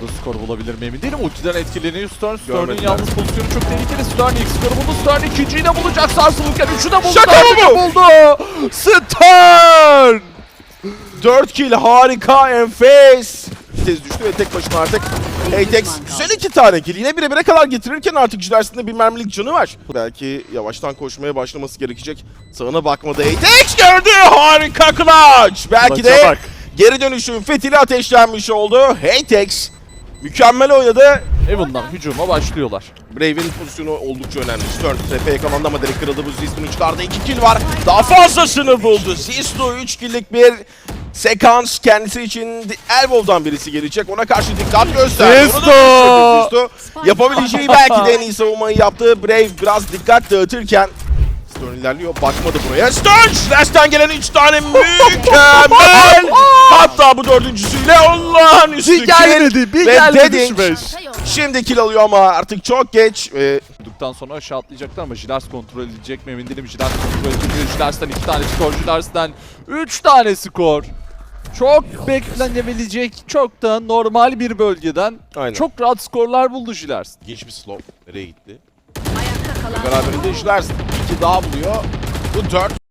Burada skor bulabilir mi emin değilim. Ultiden etkileniyor Stern. Görmediler. yalnız pozisyonu çok tehlikeli. Stern ilk skoru buldu. Stern ikinciyi de bulacak sarsılırken. Üçü de buldu. Şaka mı buldu. Stern! 4 kill harika enfes. Tez düştü ve tek başına artık Atex güzel iki tane kill. Yine bire bire kadar getirirken artık Jilers'in bir mermilik canı var. Belki yavaştan koşmaya başlaması gerekecek. Sağına bakmadı Atex gördü. Harika clutch. Belki Clutch'a de bak. Geri dönüşün fetili ateşlenmiş oldu. Atex mükemmel oynadı. Evan'dan hücuma başlıyorlar. Brave'in pozisyonu oldukça önemli. Stern trap'e yakalandı ama direkt kırıldı. Bu Zist'in çıkardı. 2 kill var. Daha fazlasını buldu. Zisto 3 kill'lik bir sekans kendisi için Elbow'dan birisi gelecek. Ona karşı dikkat gösterdi. Zisto! Yapabileceği belki de en iyi savunmayı yaptı. Brave biraz dikkat dağıtırken Stern ilerliyor. Bakmadı buraya. Stern! Slash'tan gelen 3 tane mükemmel! Hatta bu dördüncüsüyle olağanüstü Bir gelmedi, kill. bir Ve gelmedi Şübeş. Şimdi kill alıyor ama artık çok geç. Ee, sonra aşağı atlayacaklar ama Jilars kontrol edecek mi emin değilim. Jilars kontrol edecek. Jilars'tan iki tane skor. Jilars'tan üç tane skor. Çok beklenebilecek, çok da normal bir bölgeden Aynen. çok rahat skorlar buldu Jilars. geç bir slow. Nereye gitti? Beraberinde işler. İki daha buluyor. Bu dört.